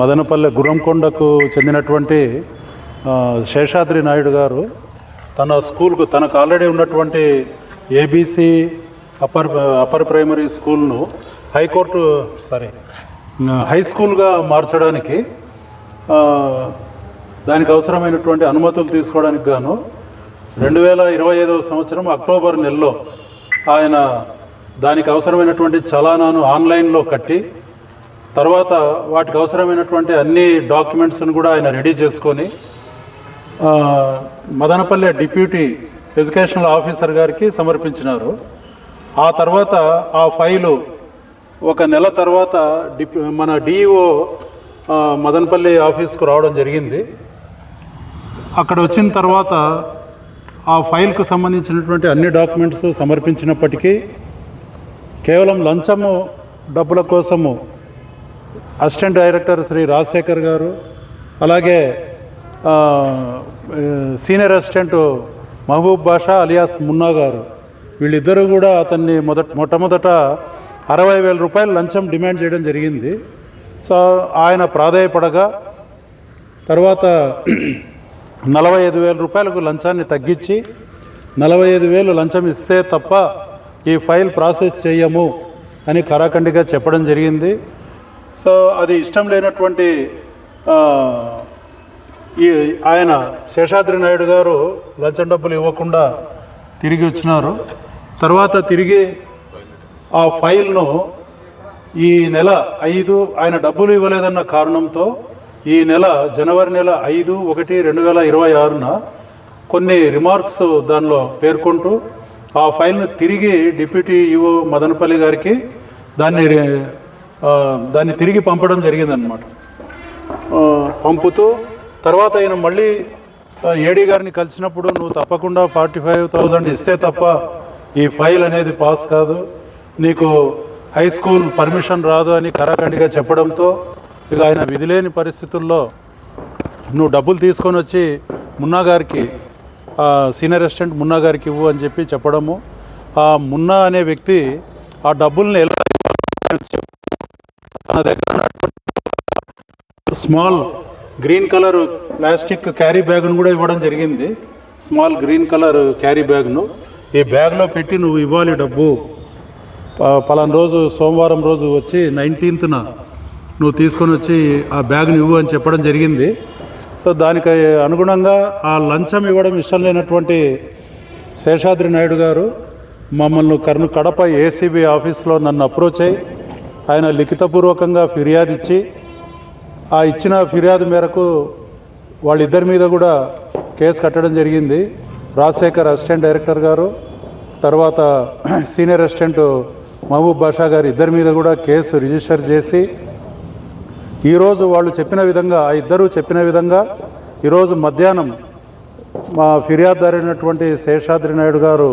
మదనపల్లె గుర్రంకొండకు చెందినటువంటి శేషాద్రి నాయుడు గారు తన స్కూల్కు తనకు ఆల్రెడీ ఉన్నటువంటి ఏబీసీ అప్పర్ అప్పర్ ప్రైమరీ స్కూల్ను హైకోర్టు సారీ హై స్కూల్గా మార్చడానికి దానికి అవసరమైనటువంటి అనుమతులు తీసుకోవడానికి గాను రెండు వేల ఇరవై ఐదవ సంవత్సరం అక్టోబర్ నెలలో ఆయన దానికి అవసరమైనటువంటి చలానాను ఆన్లైన్లో కట్టి తర్వాత వాటికి అవసరమైనటువంటి అన్ని డాక్యుమెంట్స్ని కూడా ఆయన రెడీ చేసుకొని మదనపల్లె డిప్యూటీ ఎడ్యుకేషనల్ ఆఫీసర్ గారికి సమర్పించినారు. ఆ తర్వాత ఆ ఫైలు ఒక నెల తర్వాత డిప్ మన డిఈఓ మదనపల్లి ఆఫీస్కు రావడం జరిగింది. అక్కడ వచ్చిన తర్వాత ఆ ఫైల్కు సంబంధించినటువంటి అన్ని డాక్యుమెంట్స్ సమర్పించినప్పటికీ కేవలం లంచము డబ్బుల కోసము అసిస్టెంట్ డైరెక్టర్ శ్రీ రాజశేఖర్ గారు అలాగే senior assistant Mahaboob Basha alias Munna గారు. వీళ్ళిద్దరూ కూడా అతన్ని మొదట మొట్టమొదట అరవై వేల రూపాయలు లంచం డిమాండ్ చేయడం జరిగింది. సో ఆయన ప్రాధాయపడగా తర్వాత నలభై ఐదు వేల రూపాయలకు లంచాన్ని తగ్గించి నలభై ఐదు వేలు లంచం ఇస్తే తప్ప ఈ ఫైల్ ప్రాసెస్ చేయము అని కరాఖండిగా చెప్పడం జరిగింది. సో అది ఇష్టం లేనటువంటి ఈ ఆయన శేషాద్రి నాయుడు గారు లంచం డబ్బులు ఇవ్వకుండా తిరిగి వచ్చినారు. తర్వాత తిరిగి ఆ ఫైల్ను ఈ నెల ఐదు ఆయన డబ్బులు ఇవ్వలేదన్న కారణంతో ఈ నెల జనవరి నెల ఐదు ఒకటి రెండు వేల ఇరవై ఆరున కొన్ని రిమార్క్స్ దానిలో పేర్కొంటూ ఆ ఫైల్ను తిరిగి డిప్యూటీ ఈఓ మదనపల్లి గారికి దాన్ని దాన్ని తిరిగి పంపడం జరిగిందనమాట పంపుతూ తర్వాత ఆయన మళ్ళీ ఏడీ గారిని కలిసినప్పుడు నువ్వు తప్పకుండా ఫార్టీ ఫైవ్ థౌజండ్ ఇస్తే తప్ప ఈ ఫైల్ అనేది పాస్ కాదు. నీకు హై స్కూల్ పర్మిషన్ రాదు అని కరాఖండిగా చెప్పడంతో ఇక ఆయన విధిలేని పరిస్థితుల్లో నువ్వు డబ్బులు తీసుకొని వచ్చి మున్నా గారికి సీనియర్ అసిస్టెంట్ మున్నా గారికి ఇవ్వు అని చెప్పి చెప్పడము. ఆ మున్నా అనే వ్యక్తి ఆ డబ్బుల్ని ఎలా తన దగ్గర ఉన్నటువంటి small green colour plastic carry బ్యాగ్ను కూడా ఇవ్వడం జరిగింది. స్మాల్ గ్రీన్ కలర్ క్యారీ బ్యాగ్ను. ఈ బ్యాగ్లో పెట్టి నువ్వు ఇవ్వాలి డబ్బు. ప- పలానా రోజు సోమవారం రోజు వచ్చి నైన్టీన్త్న నువ్వు తీసుకొని వచ్చి ఆ బ్యాగ్ని ఇవ్వు అని చెప్పడం జరిగింది. సో దానికి అనుగుణంగా ఆ లంచం ఇవ్వడం ఇష్టం లేనటువంటి శేషాద్రి నాయుడు గారు మమ్మల్ని కర్ను కడప ఏసీబీ ఆఫీస్లో నన్ను అప్రోచ్ అయ్యి ఆయన లిఖితపూర్వకంగా ఫిర్యాదు ఇచ్చి ఆ ఇచ్చిన ఫిర్యాదు మేరకు వాళ్ళిద్దరి మీద కూడా కేసు కట్టడం జరిగింది. రాజశేఖర్ అసిస్టెంట్ డైరెక్టర్ గారు తర్వాత సీనియర్ అసిస్టెంట్ మహబూబ్ బాషా గారు ఇద్దరి మీద కూడా కేసు రిజిస్టర్ చేసి ఈరోజు వాళ్ళు చెప్పిన విధంగా ఆ ఇద్దరు చెప్పిన విధంగా ఈరోజు మధ్యాహ్నం మా ఫిర్యాదుదారైనటువంటి శేషాద్రి నాయుడు గారు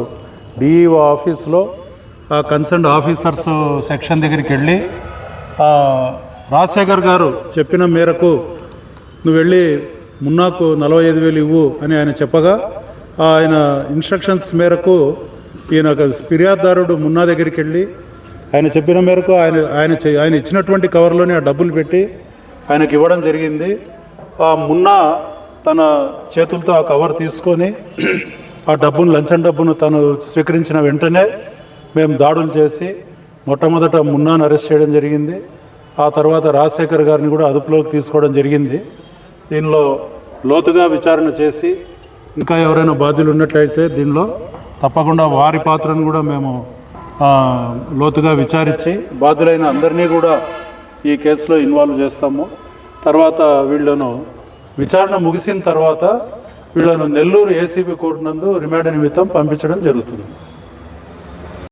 డిఈఓ ఆఫీస్లో కన్సర్న్ ఆఫీసర్స్ సెక్షన్ దగ్గరికి వెళ్ళి రాజశేఖర్ గారు చెప్పిన మేరకు నువ్వు వెళ్ళి మున్నాకు నలభై ఐదు వేలు ఇవ్వు అని ఆయన చెప్పగా ఆయన ఇన్స్ట్రక్షన్స్ మేరకు ఈయన ఒక ఫిర్యాదుదారుడు మున్నా దగ్గరికి వెళ్ళి ఆయన చెప్పిన మేరకు ఆయన ఆయన ఆయన ఇచ్చినటువంటి కవర్లోనే ఆ డబ్బులు పెట్టి ఆయనకి ఇవ్వడం జరిగింది. ఆ మున్నా తన చేతులతో ఆ కవర్ తీసుకొని ఆ డబ్బును లంచం డబ్బును తను స్వీకరించిన వెంటనే మేము దాడులు చేసి మొట్టమొదట మున్నాను అరెస్ట్ చేయడం జరిగింది. ఆ తర్వాత రాజశేఖర్ గారిని కూడా అదుపులోకి తీసుకోవడం జరిగింది. దీనిలో లోతుగా విచారణ చేసి ఇంకా ఎవరైనా బాధ్యులు ఉన్నట్లయితే దీనిలో తప్పకుండా వారి పాత్రను కూడా మేము లోతుగా విచారించి బాధ్యులైన అందరినీ కూడా ఈ కేసులో ఇన్వాల్వ్ చేస్తాము. తర్వాత వీళ్ళను విచారణ ముగిసిన తర్వాత వీళ్ళను నెల్లూరు ఏసీబీ కోర్టు నందు రిమాండ్ నిమిత్తం పంపించడం జరుగుతుంది.